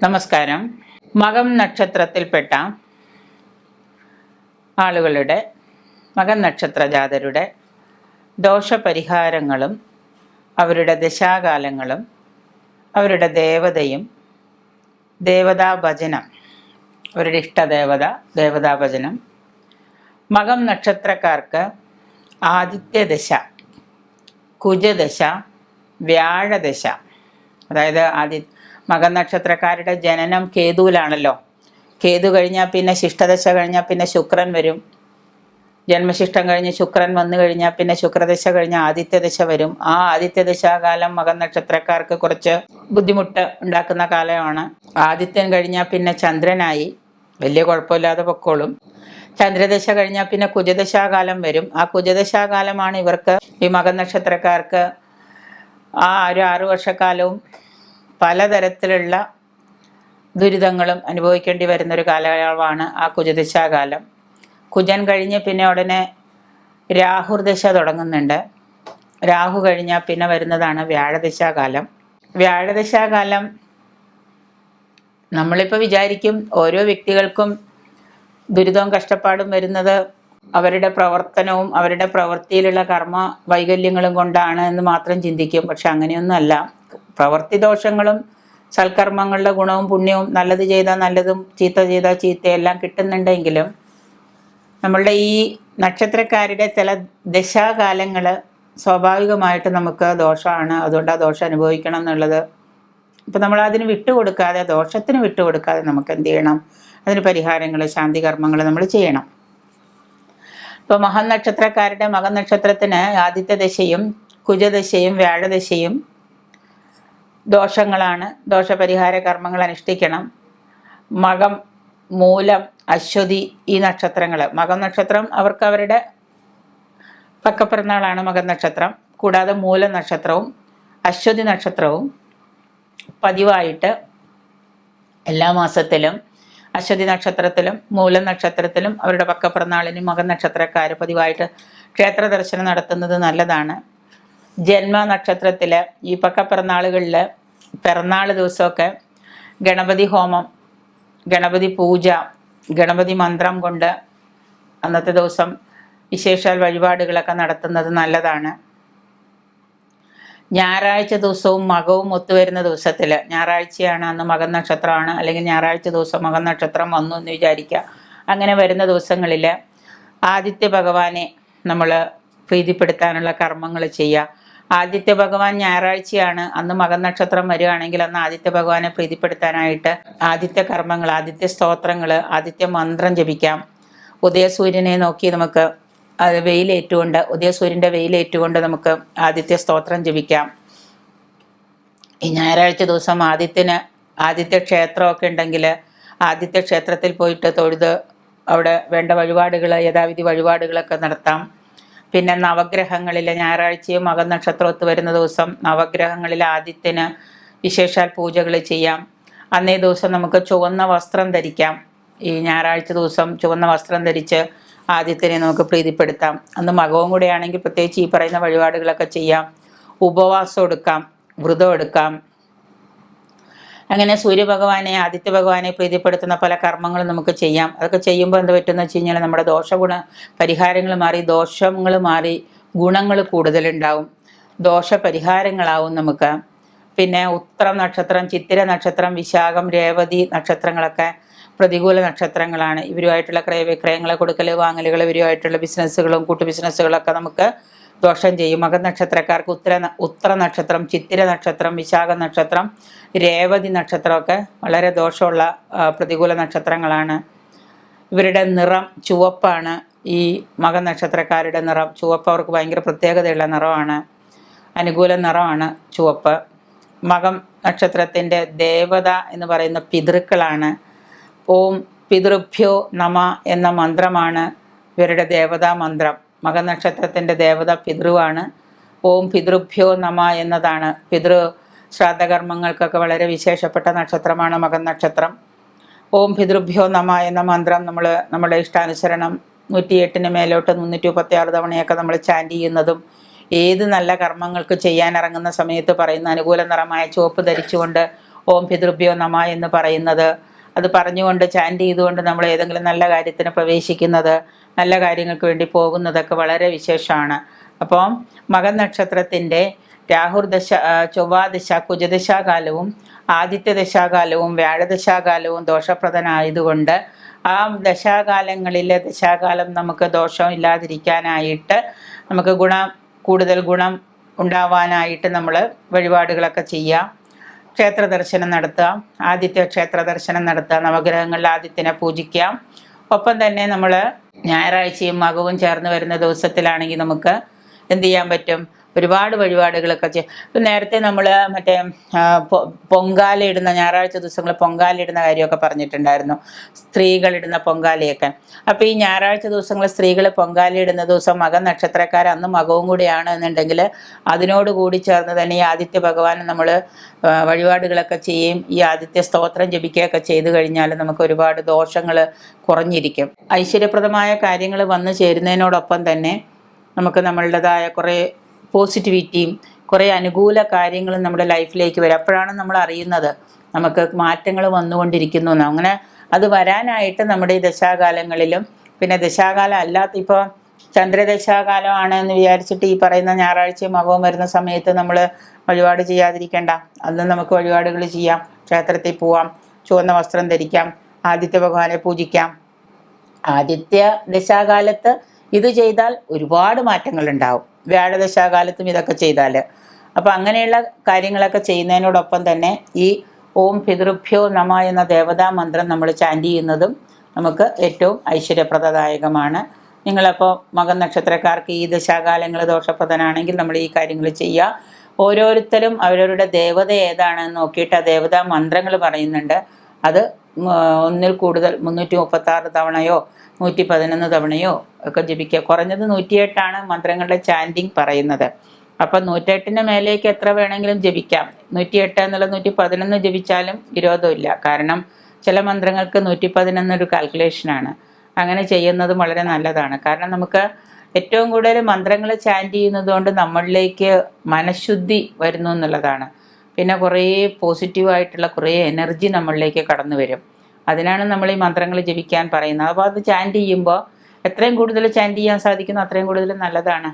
നമസ്കാരം. മകം നക്ഷത്രത്തിൽപ്പെട്ട ആളുകളുടെ മകൻ നക്ഷത്രജാതരുടെ ദോഷപരിഹാരങ്ങളും അവരുടെ ദശാകാലങ്ങളും അവരുടെ ദേവതയും ദേവതാഭജനം അവരുടെ ഇഷ്ടദേവത ദേവതാഭജനം മകം നക്ഷത്രക്കാർക്ക് ആദിത്യദശ കുജദശ വ്യാഴദശ അതായത് ആദി മകനക്ഷത്രക്കാരുടെ ജനനം കേതുവിലാണല്ലോ. കേതു കഴിഞ്ഞാൽ പിന്നെ ശിഷ്ടദശ കഴിഞ്ഞാൽ പിന്നെ ശുക്രൻ വരും. ജന്മശിഷ്ടം കഴിഞ്ഞ് ശുക്രൻ വന്നു കഴിഞ്ഞാൽ പിന്നെ ശുക്രദശ കഴിഞ്ഞ് ആദിത്യദശ വരും. ആ ആദിത്യദശാകാലം മകനക്ഷത്രക്കാർക്ക് കുറച്ച് ബുദ്ധിമുട്ട് ഉണ്ടാക്കുന്ന കാലമാണ്. ആദിത്യൻ കഴിഞ്ഞാൽ പിന്നെ ചന്ദ്രനായി. വലിയ കുഴപ്പമില്ലാതെ പൊക്കോളും. ചന്ദ്രദശ കഴിഞ്ഞാൽ പിന്നെ കുജദശാകാലം വരും. ആ കുജദശാകാലമാണ് ഇവർക്ക് ഈ മകനക്ഷത്രക്കാർക്ക് ആ ഒരു ആറു വർഷക്കാലവും പലതരത്തിലുള്ള ദുരിതങ്ങളും അനുഭവിക്കേണ്ടി വരുന്നൊരു കാലയളവാണ് ആ കുജദിശാകാലം കുജൻ കഴിഞ്ഞ് പിന്നെ ഉടനെ രാഹുർദശ തുടങ്ങുന്നുണ്ട്. രാഹു കഴിഞ്ഞാൽ പിന്നെ വരുന്നതാണ് വ്യാഴദിശാകാലം. വ്യാഴദിശാകാലം നമ്മളിപ്പോൾ വിചാരിക്കും ഓരോ വ്യക്തികൾക്കും ദുരിതവും കഷ്ടപ്പാടും വരുന്നത് അവരുടെ പ്രവർത്തനവും അവരുടെ പ്രവൃത്തിയിലുള്ള കർമ്മ വൈകല്യങ്ങളും കൊണ്ടാണ് എന്ന് മാത്രം ചിന്തിക്കും. പക്ഷെ അങ്ങനെയൊന്നുമല്ല. പ്രവൃത്തി ദോഷങ്ങളും സൽക്കർമ്മങ്ങളുടെ ഗുണവും പുണ്യവും നല്ലത് ചെയ്താൽ നല്ലതും ചീത്ത ചെയ്താൽ ചീത്തയെല്ലാം കിട്ടുന്നുണ്ടെങ്കിലും നമ്മളുടെ ഈ നക്ഷത്രക്കാരുടെ ചില ദശാകാലങ്ങൾ സ്വാഭാവികമായിട്ട് നമുക്ക് ദോഷമാണ്. അതുകൊണ്ട് ആ ദോഷം അനുഭവിക്കണം എന്നുള്ളത്. ഇപ്പം നമ്മൾ അതിന് വിട്ടുകൊടുക്കാതെ ദോഷത്തിന് വിട്ടുകൊടുക്കാതെ നമുക്ക് എന്ത് ചെയ്യണം? അതിന് പരിഹാരങ്ങൾ ശാന്തി കർമ്മങ്ങൾ നമ്മൾ ചെയ്യണം. ഇപ്പോൾ മഹാനക്ഷത്രക്കാരുടെ മകനക്ഷത്രത്തിന് ആദിത്യ ദശയും കുജദശയും വ്യാഴദശയും ദോഷങ്ങളാണ്. ദോഷപരിഹാര കർമ്മങ്ങൾ അനുഷ്ഠിക്കണം. മകം മൂലം അശ്വതി ഈ നക്ഷത്രങ്ങൾ മകം നക്ഷത്രം അവർക്ക് അവരുടെ പക്കപ്പിറന്നാളാണ് മകൻ നക്ഷത്രം. കൂടാതെ മൂല നക്ഷത്രവും അശ്വതി നക്ഷത്രവും പതിവായിട്ട് എല്ലാ മാസത്തിലും അശ്വതി നക്ഷത്രത്തിലും മൂല നക്ഷത്രത്തിലും അവരുടെ പക്കപ്പിറന്നാളിനും മകൻ നക്ഷത്രക്കാർ പതിവായിട്ട് ക്ഷേത്ര ദർശനം നടത്തുന്നത് നല്ലതാണ്. ജന്മ നക്ഷത്രത്തിൽ ഈ പക്ക പിറന്നാളുകളിൽ പിറന്നാൾ ദിവസമൊക്കെ ഗണപതി ഹോമം ഗണപതി പൂജ ഗണപതി മന്ത്രം കൊണ്ട് അന്നത്തെ ദിവസം വിശേഷാൽ വഴിപാടുകളൊക്കെ നടത്തുന്നത് നല്ലതാണ്. ഞായറാഴ്ച ദിവസവും മകവും ഒത്തുവരുന്ന ദിവസത്തിൽ ഞായറാഴ്ചയാണ് അന്ന് മകൻ നക്ഷത്രമാണ് അല്ലെങ്കിൽ ഞായറാഴ്ച ദിവസം മകൻ നക്ഷത്രം വന്നു എന്ന് വിചാരിക്കുക. അങ്ങനെ വരുന്ന ദിവസങ്ങളിൽ ആദിത്യ ഭഗവാനെ നമ്മൾ പ്രീതിപ്പെടുത്താനുള്ള കർമ്മങ്ങൾ ചെയ്യുക. ആദിത്യ ഭഗവാൻ ഞായറാഴ്ചയാണ്. അന്ന് മകൻ നക്ഷത്രം വരികയാണെങ്കിൽ അന്ന് ആദിത്യ ഭഗവാനെ പ്രീതിപ്പെടുത്താനായിട്ട് ആദിത്യ കർമ്മങ്ങൾ ആദിത്യ സ്തോത്രങ്ങൾ ആദിത്യ മന്ത്രം ജപിക്കാം. ഉദയസൂര്യനെ നോക്കി നമുക്ക് അത് വെയിലേറ്റുകൊണ്ട് ഉദയസൂര്യന്റെ വെയിലേറ്റുകൊണ്ട് നമുക്ക് ആദിത്യ സ്തോത്രം ജപിക്കാം. ഈ ഞായറാഴ്ച ദിവസം ആദിത്യന് ആദിത്യ ക്ഷേത്രമൊക്കെ ഉണ്ടെങ്കിൽ ആദിത്യ ക്ഷേത്രത്തിൽ പോയിട്ട് തൊഴുത് അവിടെ വേണ്ട വഴിപാടുകൾ യഥാവിധി വഴിപാടുകളൊക്കെ നടത്താം. പിന്നെ നവഗ്രഹങ്ങളിൽ ഞായറാഴ്ചയും മകനക്ഷത്രമൊത്ത് വരുന്ന ദിവസം നവഗ്രഹങ്ങളിൽ ആദ്യത്തിന് വിശേഷാൽ പൂജകൾ ചെയ്യാം. അന്നേ ദിവസം നമുക്ക് ചുവന്ന വസ്ത്രം ധരിക്കാം. ഈ ഞായറാഴ്ച ദിവസം ചുവന്ന വസ്ത്രം ധരിച്ച് ആദ്യത്തിനെ നമുക്ക് പ്രീതിപ്പെടുത്താം. അന്ന് മകവും കൂടെയാണെങ്കിൽ പ്രത്യേകിച്ച് ഈ പറയുന്ന വഴിപാടുകളൊക്കെ ചെയ്യാം. ഉപവാസം എടുക്കാം വ്രതം എടുക്കാം അങ്ങനെ സൂര്യഭഗവാനെ ആദിത്യ ഭഗവാനെ പ്രീതിപ്പെടുത്തുന്ന പല കർമ്മങ്ങളും നമുക്ക് ചെയ്യാം. അതൊക്കെ ചെയ്യുമ്പോൾ എന്ത് പറ്റുമെന്ന് വെച്ച് കഴിഞ്ഞാൽ നമ്മുടെ ദോഷഗുണ പരിഹാരങ്ങൾ മാറി ദോഷങ്ങൾ മാറി ഗുണങ്ങൾ കൂടുതലുണ്ടാവും. ദോഷ പരിഹാരങ്ങളാവും നമുക്ക്. പിന്നെ ഉത്രം നക്ഷത്രം ചിത്തിര നക്ഷത്രം വിശാഖം രേവതി നക്ഷത്രങ്ങളൊക്കെ പ്രതികൂല നക്ഷത്രങ്ങളാണ്. ഇവരുമായിട്ടുള്ള ക്രയവിക്രയങ്ങൾ കൊടുക്കൽ വാങ്ങലുകൾ ഇവരുമായിട്ടുള്ള ബിസിനസ്സുകളും കൂട്ടു ബിസിനസ്സുകളൊക്കെ നമുക്ക് ദോഷം ചെയ്യും. മകൻ നക്ഷത്രക്കാർക്ക് ഉത്തര ഉത്തര നക്ഷത്രം ചിത്തിര നക്ഷത്രം വിശാഖ നക്ഷത്രം രേവതി നക്ഷത്രമൊക്കെ വളരെ ദോഷമുള്ള പ്രതികൂല നക്ഷത്രങ്ങളാണ്. ഇവരുടെ നിറം ചുവപ്പാണ്. ഈ മകൻ നക്ഷത്രക്കാരുടെ നിറം ചുവപ്പ് അവർക്ക് ഭയങ്കര പ്രത്യേകതയുള്ള നിറമാണ്. അനുകൂല നിറമാണ് ചുവപ്പ്. മകം നക്ഷത്രത്തിന്റെ ദേവത എന്ന് പറയുന്ന പിതൃക്കളാണ്. ഓം പിതൃഭ്യോ നമ എന്ന മന്ത്രമാണ് ഇവരുടെ ദേവതാ മന്ത്രം. മകനക്ഷത്രത്തിന്റെ ദേവത പിതൃവാണ്. ഓം പിതൃഭ്യോ നമ എന്നതാണ്. പിതൃ ശ്രാദ്ധകർമ്മങ്ങൾക്കൊക്കെ വളരെ വിശേഷപ്പെട്ട നക്ഷത്രമാണ് മകൻ നക്ഷത്രം ഓം പിതൃഭ്യോ നമ എന്ന മന്ത്രം നമ്മൾ നമ്മുടെ ഇഷ്ടാനുസരണം നൂറ്റിയെട്ടിന് മേലോട്ട് മുന്നൂറ്റി മുപ്പത്തി ആറ് തവണയൊക്കെ നമ്മൾ ചാന്റ് ചെയ്യുന്നതും ഏത് നല്ല കർമ്മങ്ങൾക്ക് ചെയ്യാൻ ഇറങ്ങുന്ന സമയത്ത് പറയുന്ന അനുകൂല നിറമായ ചുവപ്പ് ധരിച്ചുകൊണ്ട് ഓം പിതൃഭ്യോ നമ എന്ന് പറയുന്നത് അത് പറഞ്ഞുകൊണ്ട് ചാന്റ് ചെയ്തുകൊണ്ട് നമ്മൾ ഏതെങ്കിലും നല്ല കാര്യത്തിന് പ്രവേശിക്കുന്നത് നല്ല കാര്യങ്ങൾക്ക് വേണ്ടി പോകുന്നതൊക്കെ വളരെ വിശേഷമാണ്. അപ്പോൾ മകൻ നക്ഷത്രത്തിന്റെ രാഹുർ ദശ ആ, ചൊവ്വാദശ കുജദശാകാലവും ആദിത്യ ദശാകാലവും വ്യാഴദശാകാലവും ദോഷപ്രദനായതുകൊണ്ട് ആ ദശാകാലങ്ങളിലെ ദശാകാലം നമുക്ക് ദോഷം ഇല്ലാതിരിക്കാനായിട്ട് നമുക്ക് ഗുണം കൂടുതൽ ഗുണം ഉണ്ടാവാനായിട്ട് നമ്മൾ വഴിപാടുകളൊക്കെ ചെയ്യാം. ക്ഷേത്ര ദർശനം നടത്തുക ആദിത്യ ക്ഷേത്ര ദർശനം നടത്തുക നവഗ്രഹങ്ങളിൽ ആദിത്യനെ പൂജിക്കാം. ഒപ്പം തന്നെ നമ്മൾ ഞായറാഴ്ചയും മകവും ചേർന്ന് വരുന്ന ദിവസത്തിലാണെങ്കിൽ നമുക്ക് എന്ത് ചെയ്യാൻ പറ്റും? ഒരുപാട് വഴിപാടുകളൊക്കെ ചെയ്യും. നേരത്തെ നമ്മൾ മറ്റേ പൊങ്കാലയിടുന്ന ഞായറാഴ്ച പൊങ്കാല ഇടുന്ന കാര്യമൊക്കെ പറഞ്ഞിട്ടുണ്ടായിരുന്നു. സ്ത്രീകളിടുന്ന പൊങ്കാലയൊക്കെ. അപ്പോൾ ഈ ഞായറാഴ്ച ദിവസങ്ങൾ സ്ത്രീകൾ പൊങ്കാല ഇടുന്ന ദിവസം മകൻ നക്ഷത്രക്കാർ അന്ന് മകവും കൂടിയാണ് എന്നുണ്ടെങ്കിൽ അതിനോട് കൂടി ചേർന്ന് തന്നെ ഈ ആദിത്യ ഭഗവാനെ നമ്മൾ വഴിപാടുകളൊക്കെ ചെയ്യും. ഈ ആദിത്യ സ്തോത്രം ജപിക്കുകയൊക്കെ ചെയ്തു കഴിഞ്ഞാൽ നമുക്ക് ഒരുപാട് ദോഷങ്ങൾ കുറഞ്ഞിരിക്കും. ഐശ്വര്യപ്രദമായ കാര്യങ്ങൾ വന്നു ചേരുന്നതിനോടൊപ്പം തന്നെ നമുക്ക് നമ്മളുടേതായ കുറേ പോസിറ്റിവിറ്റിയും കുറേ അനുകൂല കാര്യങ്ങളും നമ്മുടെ ലൈഫിലേക്ക് വരും. അപ്പോഴാണ് നമ്മൾ അറിയുന്നത് നമുക്ക് മാറ്റങ്ങൾ വന്നുകൊണ്ടിരിക്കുന്നു എന്ന്. അങ്ങനെ അത് വരാനായിട്ട് നമ്മുടെ ഈ ദശാകാലങ്ങളിലും പിന്നെ ദശാകാലം അല്ലാത്ത ഇപ്പോൾ ചന്ദ്രദശാകാലമാണ് എന്ന് വിചാരിച്ചിട്ട് ഈ പറയുന്ന ഞായറാഴ്ചയും മകവും വരുന്ന സമയത്ത് നമ്മൾ വഴിപാട് ചെയ്യാതിരിക്കേണ്ട. അന്ന് നമുക്ക് വഴിപാടുകൾ ചെയ്യാം. ക്ഷേത്രത്തിൽ പോവാം ചുവന്ന വസ്ത്രം ധരിക്കാം ആദിത്യ ഭഗവാനെ പൂജിക്കാം. ആദിത്യ ദശാകാലത്ത് ഇത് ചെയ്താൽ ഒരുപാട് മാറ്റങ്ങൾ ഉണ്ടാവും. വ്യാഴദശാകാലത്തും ഇതൊക്കെ ചെയ്താൽ അപ്പോൾ അങ്ങനെയുള്ള കാര്യങ്ങളൊക്കെ ചെയ്യുന്നതിനോടൊപ്പം തന്നെ ഈ ഓം പിതൃഭ്യോ നമ എന്ന ദേവതാ മന്ത്രം നമ്മൾ ചാന്റ് ചെയ്യുന്നതും നമുക്ക് ഏറ്റവും ഐശ്വര്യപ്രദദായകമാണ്. നിങ്ങളപ്പോൾ മകൻ നക്ഷത്രക്കാർക്ക് ഈ ദശാകാലങ്ങൾ ദോഷപ്രദനാണെങ്കിൽ നമ്മൾ ഈ കാര്യങ്ങൾ ചെയ്യുക. ഓരോരുത്തരും അവരവരുടെ ദേവത ഏതാണെന്ന് നോക്കിയിട്ട് ആ ദേവതാ മന്ത്രങ്ങൾ പറയുന്നുണ്ട്. അത് ഒന്നിൽ കൂടുതൽ മുന്നൂറ്റി മുപ്പത്തി ആറ് തവണയോ നൂറ്റി പതിനൊന്ന് തവണയോ ഒക്കെ ജപിക്കുക. കുറഞ്ഞത് നൂറ്റിയെട്ടാണ് മന്ത്രങ്ങളുടെ ചാന്റിങ് പറയുന്നത്. അപ്പം നൂറ്റെട്ടിന് മേലേക്ക് എത്ര വേണമെങ്കിലും ജപിക്കാം. നൂറ്റിയെട്ട് എന്നുള്ള നൂറ്റി പതിനൊന്ന് ജപിച്ചാലും വിരോധമില്ല കാരണം ചില മന്ത്രങ്ങൾക്ക് നൂറ്റി ഒരു കാൽക്കുലേഷനാണ് അങ്ങനെ ചെയ്യുന്നതും വളരെ നല്ലതാണ്. കാരണം നമുക്ക് ഏറ്റവും കൂടുതൽ മന്ത്രങ്ങൾ ചാന്റ് ചെയ്യുന്നത് കൊണ്ട് നമ്മളിലേക്ക് മനഃശുദ്ധി വരുന്നു എന്നുള്ളതാണ്. പിന്നെ കുറേ പോസിറ്റീവായിട്ടുള്ള കുറേ എനർജി നമ്മളിലേക്ക് കടന്നു വരും. അതിനാണ് നമ്മൾ ഈ മന്ത്രങ്ങൾ ജപിക്കാൻ പറയുന്നത്. അപ്പോൾ അത് ചാന്റ് ചെയ്യുമ്പോൾ എത്രയും കൂടുതൽ ചാന്റ് ചെയ്യാൻ സാധിക്കുന്നു അത്രയും കൂടുതൽ നല്ലതാണ്.